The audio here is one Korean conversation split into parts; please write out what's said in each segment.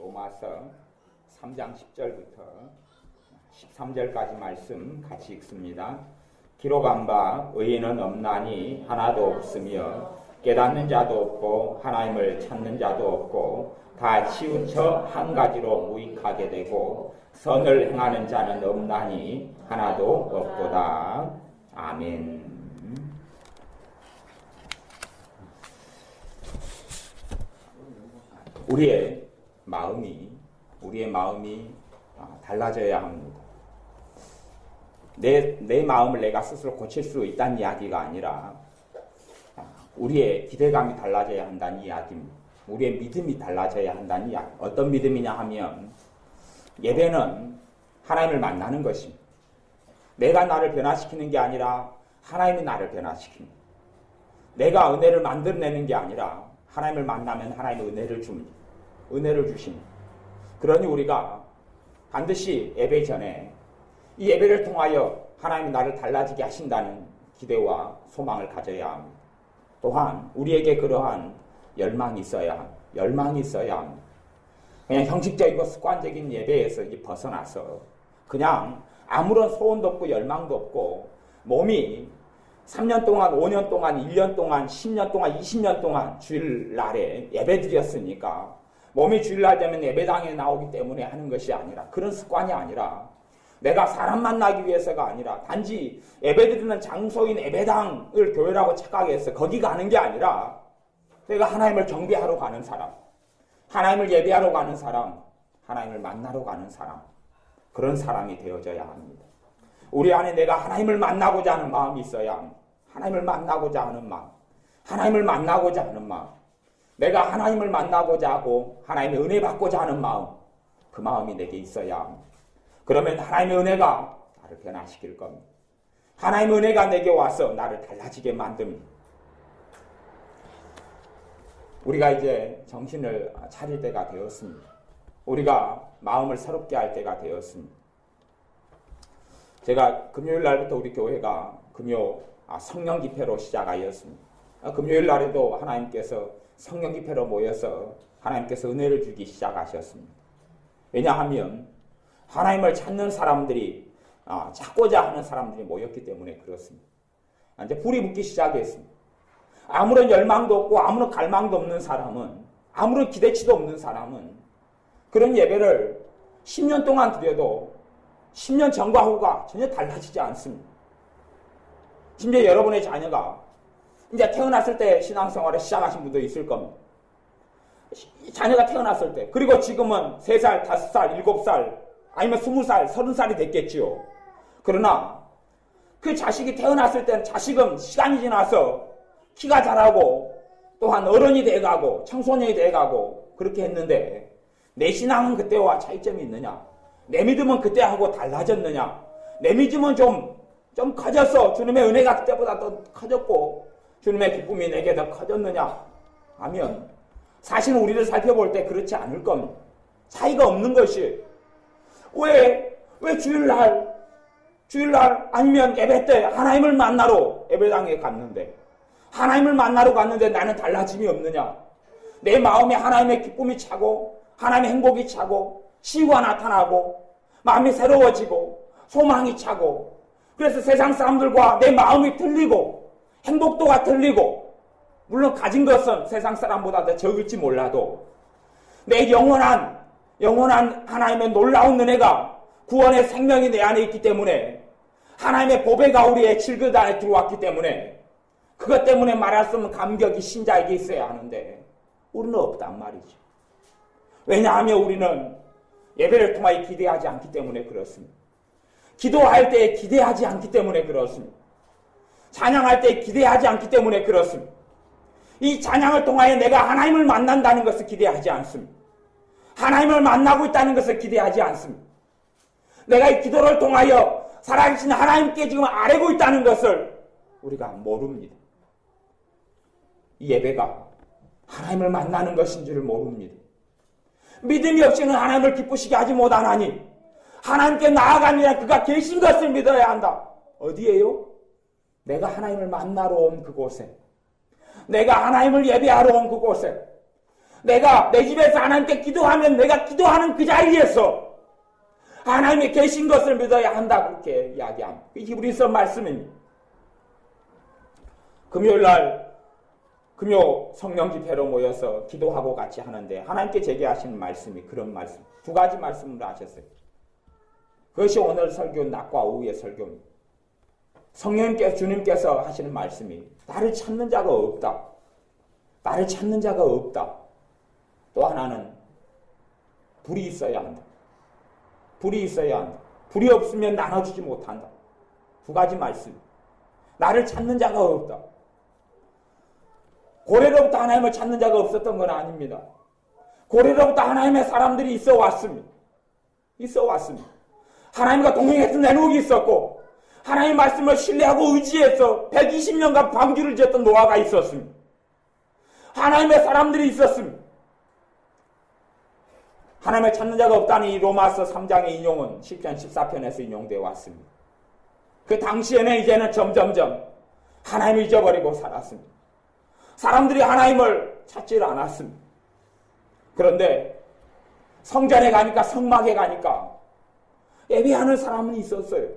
로마서 3장 10절부터 13절까지 말씀 같이 읽습니다. 기록한 바 의인은 없나니 하나도 없으며 깨닫는 자도 없고 하나님을 찾는 자도 없고 다 치우쳐 한 가지로 무익하게 되고 선을 행하는 자는 없나니 하나도 없도다. 아멘. 우리의 마음이 우리의 마음이 아, 달라져야 합니다. 내, 내 마음을 내가 스스로 고칠 수 있다는 이야기가 아니라 아, 우리의 기대감이 달라져야 한다는 이야기입니다. 우리의 믿음이 달라져야 한다는 이야기. 어떤 믿음이냐 하면 예배는 하나님을 만나는 것입니다. 내가 나를 변화시키는 게 아니라 하나님이 나를 변화시킵니다. 내가 은혜를 만들어내는 게 아니라 하나님을 만나면 하나님의 은혜를 줍니다. 은혜를 주십니다. 그러니 우리가 반드시 예배 전에 이 예배를 통하여 하나님이 나를 달라지게 하신다는 기대와 소망을 가져야 합니다. 또한 우리에게 그러한 열망이 있어야. 열망이 있어야 합니다. 그냥 형식적이고 습관적인 예배에서 벗어나서 그냥 아무런 소원도 없고 열망도 없고 몸이 3년 동안, 5년 동안, 1년 동안, 10년 동안, 20년 동안 주일날에 예배 드렸으니까 몸이 주일날 되면 예배당에 나오기 때문에 하는 것이 아니라 그런 습관이 아니라 내가 사람 만나기 위해서가 아니라 단지 예배 드리는 장소인 예배당을 교회라고 착각해서 거기 가는 게 아니라 내가 하나님을 경배하러 가는 사람, 하나님을 예배하러 가는 사람, 하나님을 만나러 가는 사람, 그런 사람이 되어져야 합니다. 우리 안에 내가 하나님을 만나고자 하는 마음이 있어야 합니다. 하나님을 만나고자 하는 마음, 하나님을 만나고자 하는 마음, 내가 하나님을 만나고자 하고 하나님의 은혜 받고자 하는 마음, 그 마음이 내게 있어야. 그러면 하나님의 은혜가 나를 변화시킬 겁니다. 하나님의 은혜가 내게 와서 나를 달라지게 만듭니다. 우리가 이제 정신을 차릴 때가 되었습니다. 우리가 마음을 새롭게 할 때가 되었습니다. 제가 금요일 날부터 우리 교회가 금요 아, 성령 집회로 시작하였습니다. 아, 금요일 날에도 하나님께서 성령 집회로 모여서 하나님께서 은혜를 주기 시작하셨습니다. 왜냐하면 하나님을 찾는 사람들이 아, 찾고자 하는 사람들이 모였기 때문에 그렇습니다. 이제 불이 붙기 시작했습니다. 아무런 열망도 없고 아무런 갈망도 없는 사람은 아무런 기대치도 없는 사람은 그런 예배를 10년 동안 드려도 10년 전과 후가 전혀 달라지지 않습니다. 심지어 여러분의 자녀가 이제 태어났을 때 신앙생활을 시작하신 분도 있을 겁니다. 자녀가 태어났을 때 그리고 지금은 3살, 5살, 7살 아니면 20살, 30살이 됐겠지요. 그러나 그 자식이 태어났을 때는 자식은 시간이 지나서 키가 자라고 또한 어른이 돼가고 청소년이 돼가고 그렇게 했는데 내 신앙은 그때와 차이점이 있느냐? 내 믿음은 그때하고 달라졌느냐? 내 믿음은 좀, 좀 커졌어. 주님의 은혜가 그때보다 더 커졌고 주님의 기쁨이 내게 더 커졌느냐? 하면 사실 우리를 살펴볼 때 그렇지 않을 겁니다. 차이가 없는 것이 왜, 왜 주일날, 주일날 아니면 예배 때 하나님을 만나러 예배당에 갔는데 하나님을 만나러 갔는데 나는 달라짐이 없느냐? 내 마음에 하나님의 기쁨이 차고 하나님의 행복이 차고 치유가 나타나고 마음이 새로워지고 소망이 차고 그래서 세상 사람들과 내 마음이 틀리고 행복도가 틀리고 물론 가진 것은 세상 사람보다 더 적을지 몰라도 내 영원한 영원한 하나님의 놀라운 은혜가 구원의 생명이 내 안에 있기 때문에 하나님의 보배가 우리의 질그 안에 들어왔기 때문에 그것 때문에 말할 수 없는 감격이 신자에게 있어야 하는데 우리는 없단 말이죠. 왜냐하면 우리는 예배를 통하여 기대하지 않기 때문에 그렇습니다. 기도할 때 기대하지 않기 때문에 그렇습니다. 찬양할 때 기대하지 않기 때문에 그렇습니다. 이 찬양을 통하여 내가 하나님을 만난다는 것을 기대하지 않습니다. 하나님을 만나고 있다는 것을 기대하지 않습니다. 내가 이 기도를 통하여 살아계신 하나님께 지금 아뢰고 있다는 것을 우리가 모릅니다. 이 예배가 하나님을 만나는 것인 줄을 모릅니다. 믿음이 없이는 하나님을 기쁘시게 하지 못하나니 하나님께 나아가느냐 그가 계신 것을 믿어야 한다. 어디에요? 내가 하나님을 만나러 온 그곳에 내가 하나님을 예배하러 온 그곳에 내가 내 집에서 하나님께 기도하면 내가 기도하는 그 자리에서 하나님이 계신 것을 믿어야 한다 그렇게 이야기합니다. 히브리서 말씀입니다. 금요일 날 금요 성령 집회로 모여서 기도하고 같이 하는데 하나님께 하시는 말씀이 그런 말씀 두 가지 말씀을 하셨어요. 그것이 오늘 설교 낮과 오후의 설교입니다. 성령님께서 주님께서 하시는 말씀이 나를 찾는 자가 없다. 나를 찾는 자가 없다. 또 하나는 불이 있어야 한다. 불이 있어야 한다. 불이 없으면 나눠주지 못한다. 두 가지 말씀. 나를 찾는 자가 없다. 고래로부터 하나님을 찾는 자가 없었던 건 아닙니다. 고래로부터 하나님의 사람들이 있어 왔습니다. 있어 왔습니다. 하나님과 동행했던 내놓이 있었고, 하나님 말씀을 신뢰하고 의지해서 120년간 방주를 지었던 노아가 있었습니다. 하나님의 사람들이 있었습니다. 하나님을 찾는 자가 없다는 이 로마서 3장의 인용은 10편 14편에서 인용되어 왔습니다. 그 당시에는 이제는 점점점 하나님을 잊어버리고 살았습니다. 사람들이 하나님을 찾지를 않았습니다. 그런데 성전에 가니까 성막에 가니까 예배하는 사람은 있었어요.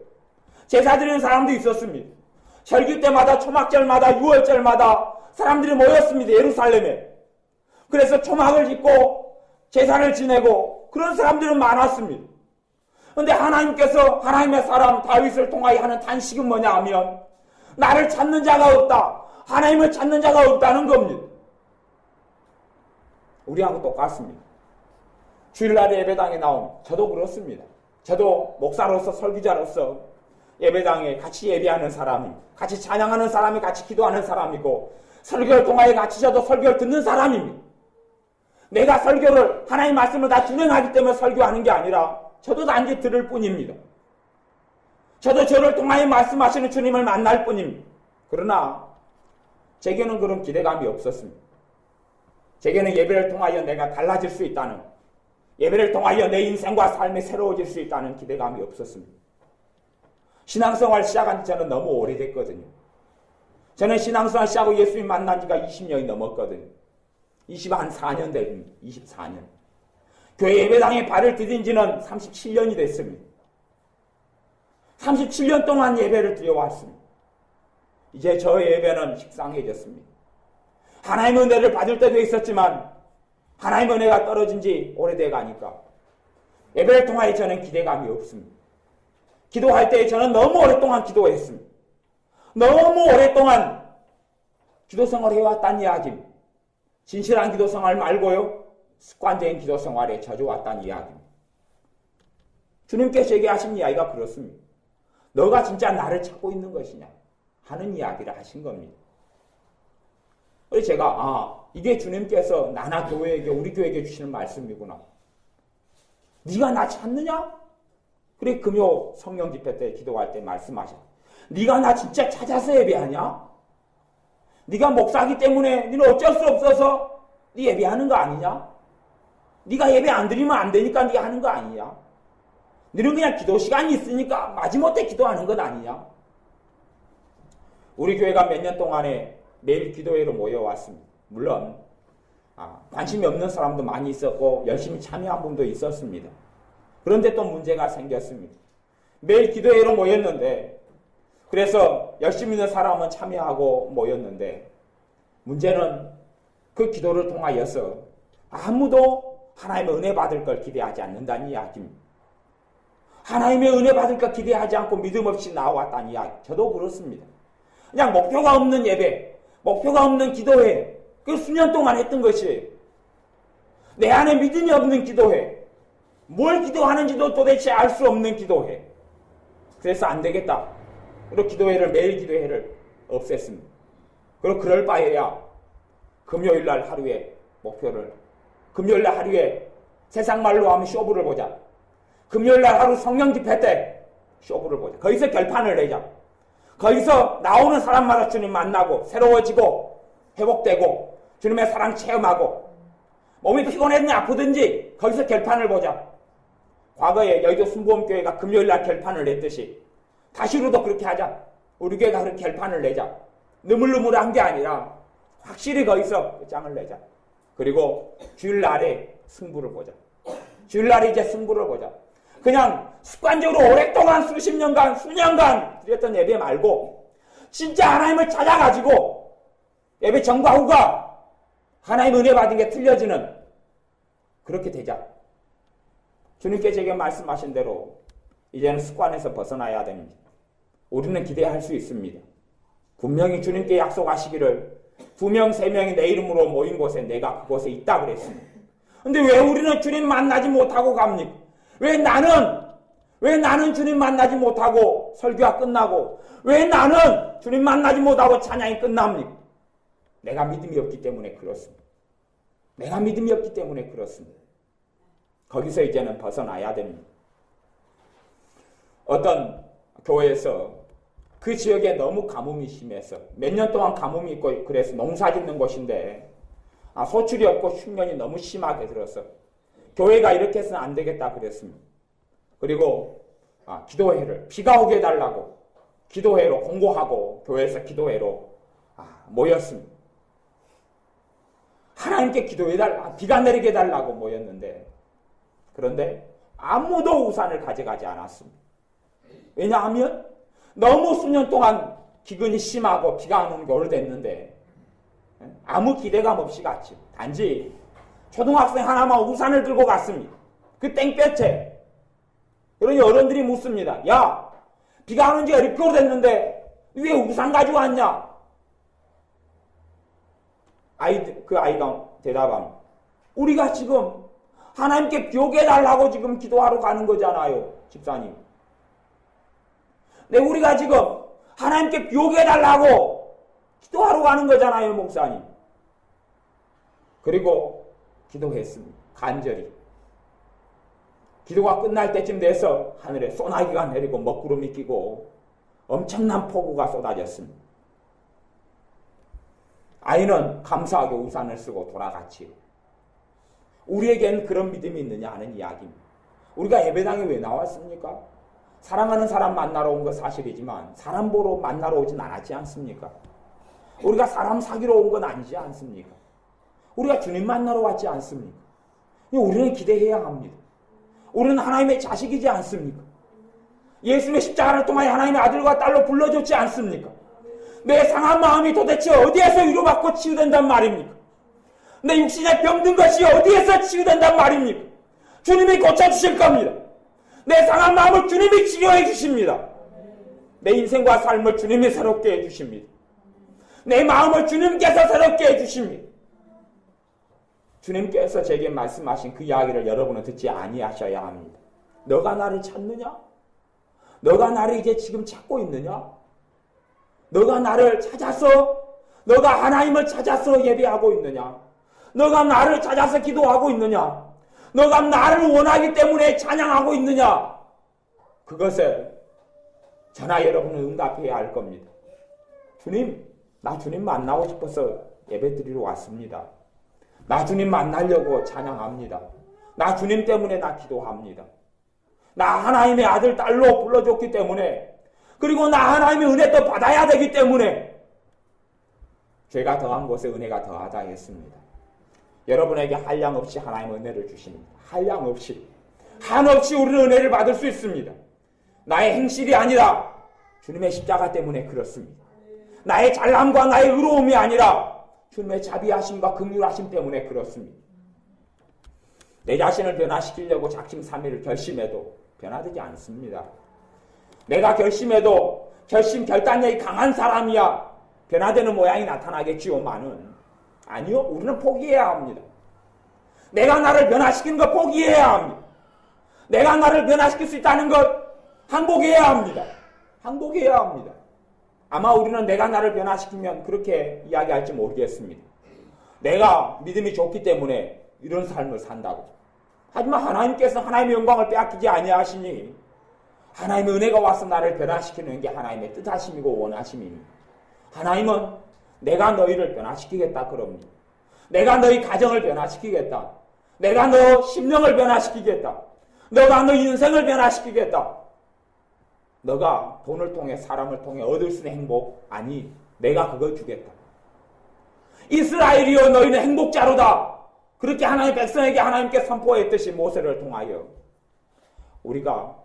제사 드리는 사람도 있었습니다. 절기 때마다 초막절마다 6월절마다 사람들이 모였습니다. 예루살렘에. 그래서 초막을 짓고 제사를 지내고 그런 사람들은 많았습니다. 근데 하나님께서 하나님의 사람 다윗을 통하여 하는 단식은 뭐냐 하면 나를 찾는 자가 없다. 하나님을 찾는 자가 없다는 겁니다. 우리하고 똑같습니다. 주일날에 예배당에 나온 저도 그렇습니다. 저도 목사로서 설교자로서 예배당에 같이 예배하는 사람이 같이 찬양하는 사람이 같이 기도하는 사람이고 설교를 통하여 같이 저도 설교를 듣는 사람입니다. 내가 설교를 하나님 말씀을 다 준행하기 때문에 설교하는 게 아니라 저도 단지 들을 뿐입니다. 저도 저를 통하여 말씀하시는 주님을 만날 뿐입니다. 그러나 제게는 그런 기대감이 없었습니다. 제게는 예배를 통하여 내가 달라질 수 있다는 예배를 통하여 내 인생과 삶이 새로워질 수 있다는 기대감이 없었습니다. 신앙생활 시작한 지 저는 너무 오래됐거든요. 저는 신앙생활 시작하고 예수님 만난 지가 20년이 넘었거든요. 20한 4년 됩니다. 24년. 교회 예배당에 발을 디딘 지는 37년이 됐습니다. 37년 동안 예배를 드려왔습니다. 이제 저 예배는 식상해졌습니다. 하나님의 은혜를 받을 때도 있었지만 하나님의 은혜가 떨어진 지 오래돼 가니까 예배를 통하여 저는 기대감이 없습니다. 기도할 때 저는 너무 오랫동안 기도했습니다. 너무 오랫동안 기도 생활을 해왔다는 이야기입니다. 진실한 기도 생활 말고요. 습관적인 기도 생활에 젖어왔다는 이야기입니다. 주님께서 얘기하신 이야기가 그렇습니다. 너가 진짜 나를 찾고 있는 것이냐 하는 이야기를 하신 겁니다. 그래서 제가 아 이게 주님께서 나나 교회에게 우리 교회에게 주시는 말씀이구나. 네가 나 찾느냐? 그래 금요 성령 집회 때 기도할 때 말씀하셨. 네가 나 진짜 찾아서 예배하냐? 네가 목사기 때문에 너는 어쩔 수 없어서 네 예배하는 거 아니냐? 네가 예배 안 드리면 안 되니까 네가 하는 거 아니냐? 너는 그냥 기도 시간이 있으니까 마지못해 기도하는 것 아니냐? 우리 교회가 몇 년 동안에 매일 기도회로 모여왔습니다. 물론 아, 관심이 없는 사람도 많이 있었고 열심히 참여한 분도 있었습니다. 그런데 또 문제가 생겼습니다. 매일 기도회로 모였는데 그래서 열심히 있는 사람은 참여하고 모였는데 문제는 그 기도를 통하여서 아무도 하나님의 은혜 받을 걸 기대하지 않는다는 이야기입니다. 하나님의 은혜 받을 걸 기대하지 않고 믿음 없이 나왔다는 이야기. 저도 그렇습니다. 그냥 목표가 없는 예배, 목표가 없는 기도회, 그 수년 동안 했던 것이에요. 내 안에 믿음이 없는 기도회, 뭘 기도하는지도 도대체 알 수 없는 기도회. 그래서 안 되겠다. 그리고 기도회를 매일 기도회를 없앴습니다. 그리고 그럴 바에야 금요일 날 하루에 목표를 금요일 날 하루에 세상 말로 하면 쇼부를 보자. 금요일 날 하루 성령 집회 때 쇼부를 보자. 거기서 결판을 내자. 거기서 나오는 사람마다 주님 만나고 새로워지고 회복되고 주님의 사랑 체험하고 몸이 피곤했든지 아프든지 거기서 결판을 보자. 과거에 여의도 순복음교회가 금요일 날 결판을 냈듯이 다시로도 그렇게 하자. 우리 교회가 그렇게 결판을 내자. 느물느물한 게 아니라 확실히 거기서 그 짱을 내자. 그리고 주일날에 승부를 보자. 주일날에 이제 승부를 보자. 그냥 습관적으로 오랫동안 수십 년간, 수년간 드렸던 예배 말고 진짜 하나님을 찾아가지고 예배 전과 후가 하나님 은혜 받은 게 틀려지는 그렇게 되자. 주님께 제게 말씀하신 대로 이제는 습관에서 벗어나야 됩니다. 우리는 기대할 수 있습니다. 분명히 주님께 약속하시기를 두 명, 세 명이 내 이름으로 모인 곳에 내가 그곳에 있다 그랬습니다. 근데 왜 우리는 주님 만나지 못하고 갑니까? 왜 나는, 왜 나는 주님 만나지 못하고 설교가 끝나고, 왜 나는 주님 만나지 못하고 찬양이 끝납니까? 내가 믿음이 없기 때문에 그렇습니다. 내가 믿음이 없기 때문에 그렇습니다. 거기서 이제는 벗어나야 됩니다. 어떤 교회에서 그 지역에 너무 가뭄이 심해서 몇 년 동안 가뭄이 있고 그래서 농사 짓는 곳인데 아, 소출이 없고 흉년이 너무 심하게 들어서 교회가 이렇게 해서는 안 되겠다 그랬습니다. 그리고 아, 기도회를 비가 오게 해달라고 기도회로 공고하고 교회에서 기도회로 아, 모였습니다. 하나님께 기도해달라 비가 내리게 해달라고 모였는데 그런데 아무도 우산을 가져가지 않았습니다. 왜냐하면 너무 수년 동안 기근이 심하고 비가 안 오는 게 오래됐는데 아무 기대감 없이 갔지. 단지 초등학생 하나만 우산을 들고 갔습니다. 그 땡볕에. 그러니 어른들이 묻습니다. 야, 비가 오는 지가 이렇게 오래됐는데 왜 우산 가지고 왔냐? 아이, 그 아이가 대답합니다. 우리가 지금 하나님께 해달라고 지금 기도하러 가는 거잖아요, 집사님. 네, 우리가 지금 하나님께 해달라고 기도하러 가는 거잖아요, 목사님. 그리고 기도했습니다. 간절히. 기도가 끝날 때쯤 돼서 하늘에 소나기가 내리고 먹구름이 끼고 엄청난 폭우가 쏟아졌습니다. 아이는 감사하게 우산을 쓰고 돌아갔지요. 우리에겐 그런 믿음이 있느냐 하는 이야기입니다. 우리가 예배당에 왜 나왔습니까? 사랑하는 사람 만나러 온거 사실이지만 사람 보러 만나러 오진 않았지 않습니까? 우리가 사람 사귀러 온 건 아니지 않습니까? 우리가 주님 만나러 왔지 않습니까? 우리는 기대해야 합니다. 우리는 하나님의 자식이지 않습니까? 예수의 십자가를 통하여 하나님의 아들과 딸로 불러줬지 않습니까? 내 상한 마음이 도대체 어디에서 위로받고 치유된단 말입니까? 내 육신에 병든 것이 어디에서 치유된단 말입니까? 주님이 고쳐주실 겁니다. 내 상한 마음을 주님이 치료해 주십니다. 내 인생과 삶을 주님이 새롭게 해 주십니다. 내 마음을 주님께서 새롭게 해 주십니다. 주님께서 제게 말씀하신 그 이야기를 여러분은 듣지 아니하셔야 합니다. 너가 나를 찾느냐? 너가 나를 이제 지금 찾고 있느냐? 너가 나를 찾아서 너가 하나님을 찾아서 예배하고 있느냐? 너가 나를 찾아서 기도하고 있느냐? 너가 나를 원하기 때문에 찬양하고 있느냐? 그것을 저나 여러분은 응답해야 할 겁니다. 주님, 나 주님 만나고 싶어서 예배 드리러 왔습니다. 나 주님 만나려고 찬양합니다. 나 주님 때문에 나 기도합니다. 나 하나님의 아들, 딸로 불러줬기 때문에 그리고 나 하나님의 은혜 또 받아야 되기 때문에 죄가 더한 곳에 은혜가 더하다 했습니다. 여러분에게 한량 없이 하나님의 은혜를 주십니다. 한량 없이. 한없이 우리는 은혜를 받을 수 있습니다. 나의 행실이 아니라 주님의 십자가 때문에 그렇습니다. 나의 잘남과 나의 의로움이 아니라 주님의 자비하심과 긍휼하심 때문에 그렇습니다. 내 자신을 변화시키려고 작심 삼일을 결심해도 변화되지 않습니다. 내가 결심해도 결심 결단력이 강한 사람이야 변화되는 모양이 나타나겠지요만은 아니요, 우리는 포기해야 합니다. 내가 나를 변화시키는 것 포기해야 합니다. 내가 나를 변화시킬 수 있다는 것 항복해야 합니다. 항복해야 합니다. 아마 우리는 내가 나를 변화시키면 그렇게 이야기할지 모르겠습니다. 내가 믿음이 좋기 때문에 이런 삶을 산다고. 하지만 하나님께서 하나님의 영광을 빼앗기지 아니하시니 하나님의 은혜가 와서 나를 변화시키는 게 하나님의 뜻하심이고 원하심입니다. 하나님은 내가 너희를 변화시키겠다 그럽니다. 내가 너희 가정을 변화시키겠다. 내가 너 심령을 변화시키겠다. 너가 너 인생을 변화시키겠다. 너가 돈을 통해 사람을 통해 얻을 수 있는 행복 아니 내가 그걸 주겠다. 이스라엘이여 너희는 행복자로다. 그렇게 하나님 백성에게 하나님께 선포했듯이 모세를 통하여 우리가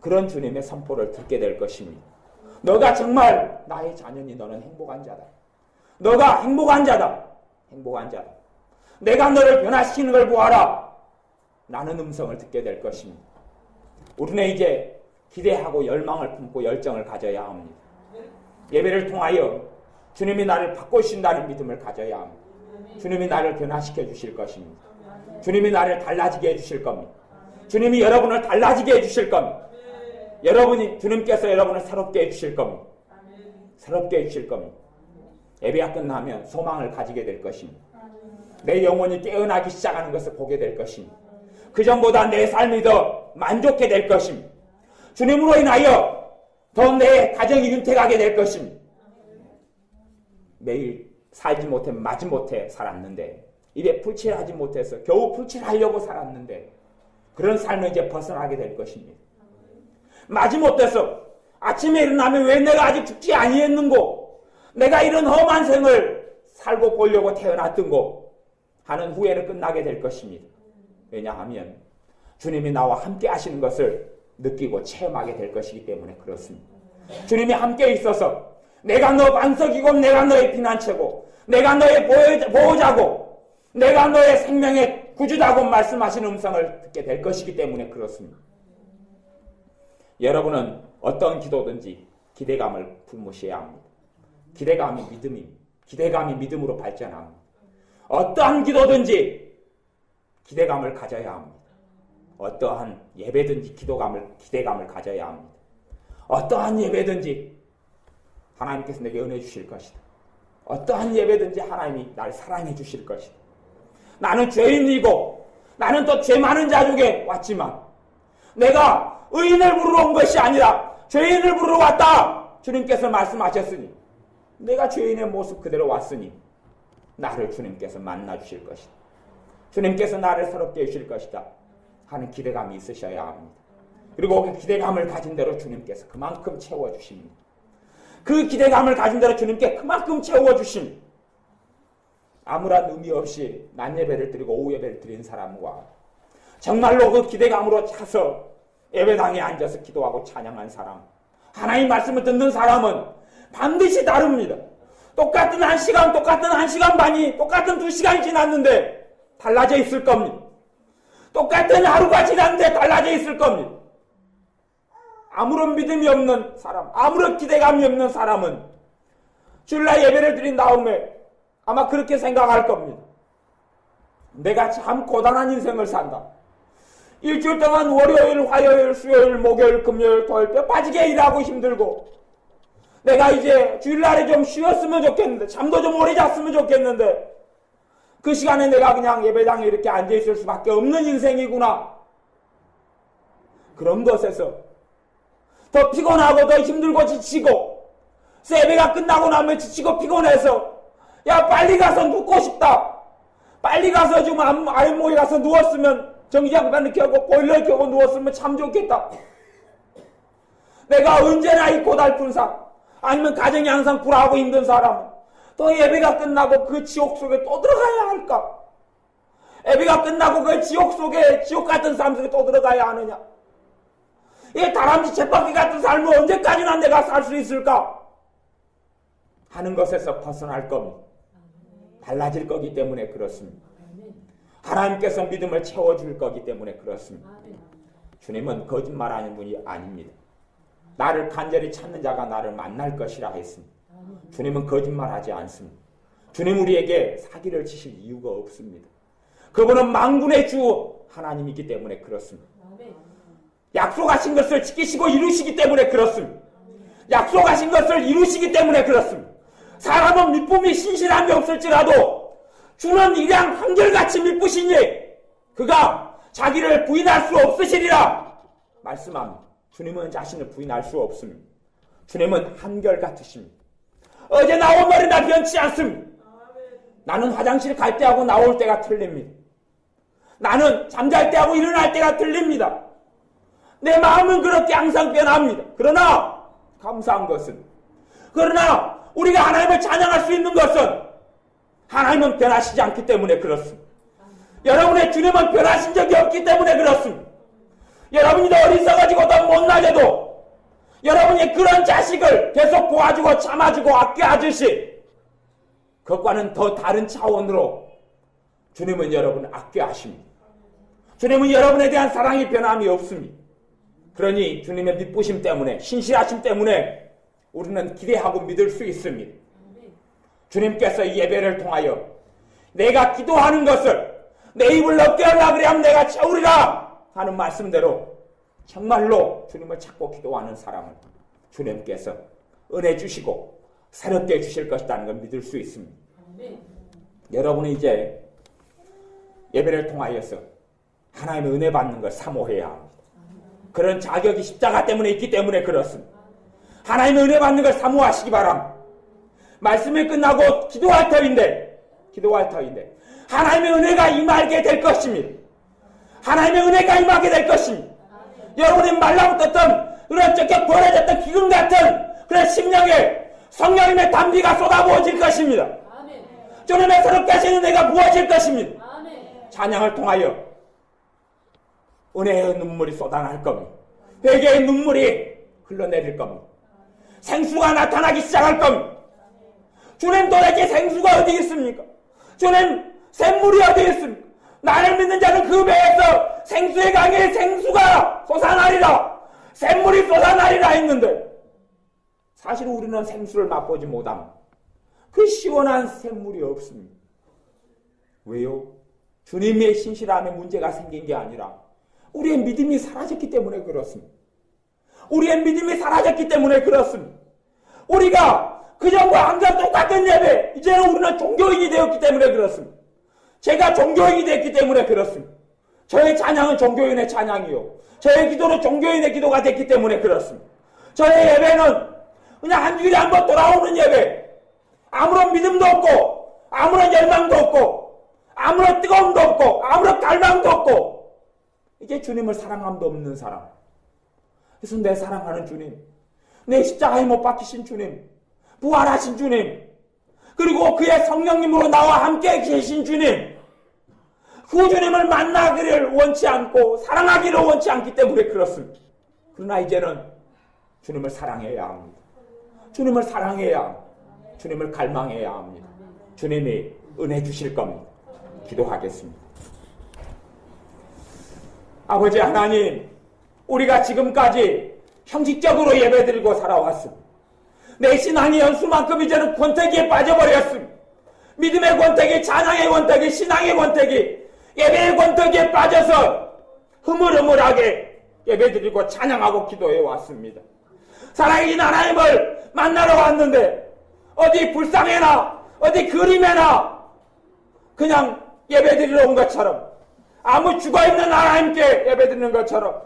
그런 주님의 선포를 듣게 될 것입니다. 너가 정말 나의 자녀니 너는 행복한 자다. 너가 행복한 자다. 행복한 자다. 내가 너를 변화시키는 걸 보아라. 라는 음성을 듣게 될 것입니다. 우리는 이제 기대하고 열망을 품고 열정을 가져야 합니다. 예배를 통하여 주님이 나를 바꾸신다는 믿음을 가져야 합니다. 주님이 나를 변화시켜 주실 것입니다. 주님이 나를 달라지게 해 주실 겁니다. 주님이 여러분을 달라지게 해 주실 겁니다. 여러분이 주님께서 여러분을 새롭게 해 주실 겁니다. 새롭게 해 주실 겁니다. 예배가 끝나면 소망을 가지게 될 것입니다. 내 영혼이 깨어나기 시작하는 것을 보게 될 것입니다. 그 전보다 내 삶이 더 만족해 될 것입니다. 주님으로 인하여 더 내 가정이 윤택하게 될 것입니다. 매일 살지 못해 마지 못해 살았는데 입에 풀칠하지 못해서 겨우 풀칠하려고 살았는데 그런 삶을 이제 벗어나게 될 것입니다. 마지 못해서 아침에 일어나면 왜 내가 아직 죽지 아니했는고 내가 이런 험한 생을 살고 보려고 태어났던고 하는 후회는 끝나게 될 것입니다. 왜냐하면 주님이 나와 함께 하시는 것을 느끼고 체험하게 될 것이기 때문에 그렇습니다. 주님이 함께 있어서 내가 너 반석이고 내가 너의 피난처고 내가 너의 보호자고 내가 너의 생명의 구주다고 말씀하시는 음성을 듣게 될 것이기 때문에 그렇습니다. 여러분은 어떤 기도든지 기대감을 품으셔야 합니다. 기대감이 믿음이 기대감이 믿음으로 발전합니다. 어떠한 기도든지 기대감을 가져야 합니다. 어떠한 예배든지 기도감을 기대감을 가져야 합니다. 어떠한 예배든지 하나님께서 내게 은혜 주실 것이다. 어떠한 예배든지 하나님이 날 사랑해 주실 것이다. 나는 죄인이고 나는 또 죄 많은 자족에 왔지만 내가 의인을 부르러 온 것이 아니라 죄인을 부르러 왔다. 주님께서 말씀하셨으니 내가 죄인의 모습 그대로 왔으니 나를 주님께서 만나 주실 것이다. 주님께서 나를 새롭게 해주실 것이다. 하는 기대감이 있으셔야 합니다. 그리고 그 기대감을 가진 대로 주님께서 그만큼 채워주십니다. 그 기대감을 가진 대로 주님께 그만큼 채워주심. 아무런 의미 없이 낮 예배를 드리고 오후 예배를 드린 사람과 정말로 그 기대감으로 차서 예배당에 앉아서 기도하고 찬양한 사람, 하나님 말씀을 듣는 사람은 반드시 다릅니다. 똑같은 한 시간, 똑같은 한 시간 반이, 똑같은 두 시간이 지났는데 달라져 있을 겁니다. 똑같은 하루가 지났는데 달라져 있을 겁니다. 아무런 믿음이 없는 사람, 아무런 기대감이 없는 사람은 주일날 예배를 드린 다음에 아마 그렇게 생각할 겁니다. 내가 참 고단한 인생을 산다. 일주일 동안 월요일, 화요일, 수요일, 목요일, 금요일, 토요일 뼈 빠지게 일하고 힘들고 내가 이제 주일날에 좀 쉬었으면 좋겠는데 잠도 좀 오래 잤으면 좋겠는데 그 시간에 내가 그냥 예배당에 이렇게 앉아있을 수밖에 없는 인생이구나. 그런 것에서 더 피곤하고 더 힘들고 지치고 세배가 끝나고 나면 지치고 피곤해서 야 빨리 가서 눕고 싶다. 빨리 가서 좀 알모에 가서 누웠으면 전기장판 켜고 보일러 켜고 누웠으면 참 좋겠다. 내가 언제나 이 고달픈 삶 아니면 가정이 항상 불하고 힘든 사람 또 예배가 끝나고 그 지옥 속에 또 들어가야 할까? 예배가 끝나고 그 지옥 속에 지옥 같은 삶 속에 또 들어가야 하느냐? 이 다람쥐 쳇바퀴 같은 삶을 언제까지나 내가 살 수 있을까? 하는 것에서 벗어날 겁니다. 달라질 거기 때문에 그렇습니다. 하나님께서 믿음을 채워줄 거기 때문에 그렇습니다. 주님은 거짓말하는 분이 아닙니다. 나를 간절히 찾는 자가 나를 만날 것이라 했습니다. 주님은 거짓말하지 않습니다. 주님 우리에게 사기를 치실 이유가 없습니다. 그분은 망군의 주 하나님이기 때문에 그렇습니다. 약속하신 것을 지키시고 이루시기 때문에 그렇습니다. 약속하신 것을 이루시기 때문에 그렇습니다. 사람은 미쁨이 신실함이 없을지라도 주는 일양 한결같이 미쁘시니 그가 자기를 부인할 수 없으시리라 말씀합니다. 주님은 자신을 부인할 수 없습니다. 주님은 한결같으십니다. 어제 나온 머리 나 변치 않습니다. 나는 화장실 갈 때하고 나올 때가 틀립니다. 나는 잠잘 때하고 일어날 때가 틀립니다. 내 마음은 그렇게 항상 변합니다. 그러나 감사한 것은 그러나 우리가 하나님을 찬양할 수 있는 것은 하나님은 변하시지 않기 때문에 그렇습니다. 여러분의 주님은 변하신 적이 없기 때문에 그렇습니다. 여러분이 더 어리석어지고 더 못나게도 여러분이 그런 자식을 계속 도와주고 참아주고 아껴주시 그것과는 더 다른 차원으로 주님은 여러분을 아껴하십니다. 주님은 여러분에 대한 사랑이 변함이 없습니다. 그러니 주님의 믿부심 때문에 신실하심 때문에 우리는 기대하고 믿을 수 있습니다. 주님께서 이 예배를 통하여 내가 기도하는 것을 내 입을 넓게 하려 그래야 내가 채우리라 하는 말씀대로 정말로 주님을 찾고 기도하는 사람을 주님께서 은혜 주시고 새롭게 주실 것이라는 걸 믿을 수 있습니다. 여러분은 이제 예배를 통하여서 하나님의 은혜 받는 걸 사모해야 합니다. 그런 자격이 십자가 때문에 있기 때문에 그렇습니다. 하나님의 은혜 받는 걸 사모하시기 바랍니다. 말씀이 끝나고 기도할 터인데, 기도할 터인데, 하나님의 은혜가 임하게 될 것입니다. 하나님의 은혜가 임하게 될 것입니다. 여러분이 말라붙었던 그런 적격 벌어졌던 기금 같은 그런 심령에 성령님의 담비가 쏟아부어질 것입니다. 주님의 새롭게 하시는 은혜가 부어질 것입니다. 찬양을 통하여 은혜의 눈물이 쏟아날 겁니다. 회개의 눈물이 흘러내릴 겁니다. 생수가 나타나기 시작할 겁니다. 주님 도대체 생수가 어디 있습니까? 주님 샘물이 어디 있습니까? 나를 믿는 자는 그 배에서 생수의 강에 생수가 솟아나리라. 샘물이 쏟아나리라 했는데 사실 우리는 생수를 맛보지 못합니다. 그 시원한 샘물이 없습니다. 왜요? 주님의 신실함에 문제가 생긴 게 아니라 우리의 믿음이 사라졌기 때문에 그렇습니다. 우리의 믿음이 사라졌기 때문에 그렇습니다. 우리가 그전과 항상 똑같은 예배, 이제는 우리는 종교인이 되었기 때문에 그렇습니다. 제가 종교인이 됐기 때문에 그렇습니다. 저의 찬양은 종교인의 찬양이요. 저의 기도는 종교인의 기도가 됐기 때문에 그렇습니다. 저의 예배는 그냥 한 주일에 한 번 돌아오는 예배. 아무런 믿음도 없고, 아무런 열망도 없고, 아무런 뜨거움도 없고, 아무런 갈망도 없고, 이게 주님을 사랑함도 없는 사람. 그래서 내 사랑하는 주님, 내 십자가에 못 박히신 주님, 부활하신 주님, 그리고 그의 성령님으로 나와 함께 계신 주님, 그 주님을 만나기를 원치 않고 사랑하기를 원치 않기 때문에 그렇습니다. 그러나 이제는 주님을 사랑해야 합니다. 주님을 사랑해야 합니다. 주님을 갈망해야 합니다. 주님이 은혜 주실 겁니다. 기도하겠습니다. 아버지 하나님, 우리가 지금까지 형식적으로 예배드리고 살아왔습니다. 내 신앙의 연수만큼 이제는 권태기에 빠져버렸습니다. 믿음의 권태기, 찬양의 권태기, 신앙의 권태기, 예배의 권태기에 빠져서 흐물흐물하게 예배드리고 찬양하고 기도해 왔습니다. 사랑이신 하나님을 만나러 왔는데 어디 불상에나 어디 그림에나 그냥 예배드리러 온 것처럼 아무 죽어있는 하나님께 예배드리는 것처럼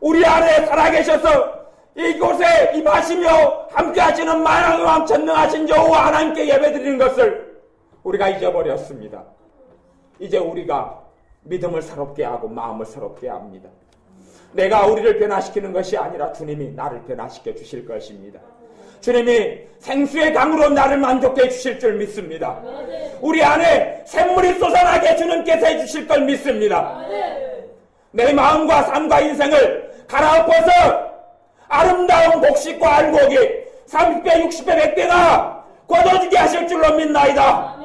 우리 안에 살아계셔서 이곳에 임하시며 함께하시는 만왕의 왕 전능하신 여호와 하나님께 예배드리는 것을 우리가 잊어버렸습니다. 이제 우리가 믿음을 새롭게 하고 마음을 새롭게 합니다. 내가 우리를 변화시키는 것이 아니라 주님이 나를 변화시켜 주실 것입니다. 주님이 생수의 강으로 나를 만족해 주실 줄 믿습니다. 우리 안에 샘물이 솟아나게 주님께서 해 주실 걸 믿습니다. 내 마음과 삶과 인생을 갈아엎어서 아름다운 곡식과 알곡이 30배, 60배, 100배가 거둬지게 하실 줄로 믿나이다.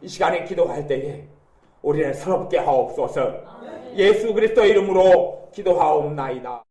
이 시간에 기도할 때에 우리는 새롭게 하옵소서 예수 그리스도 이름으로 기도하옵나이다.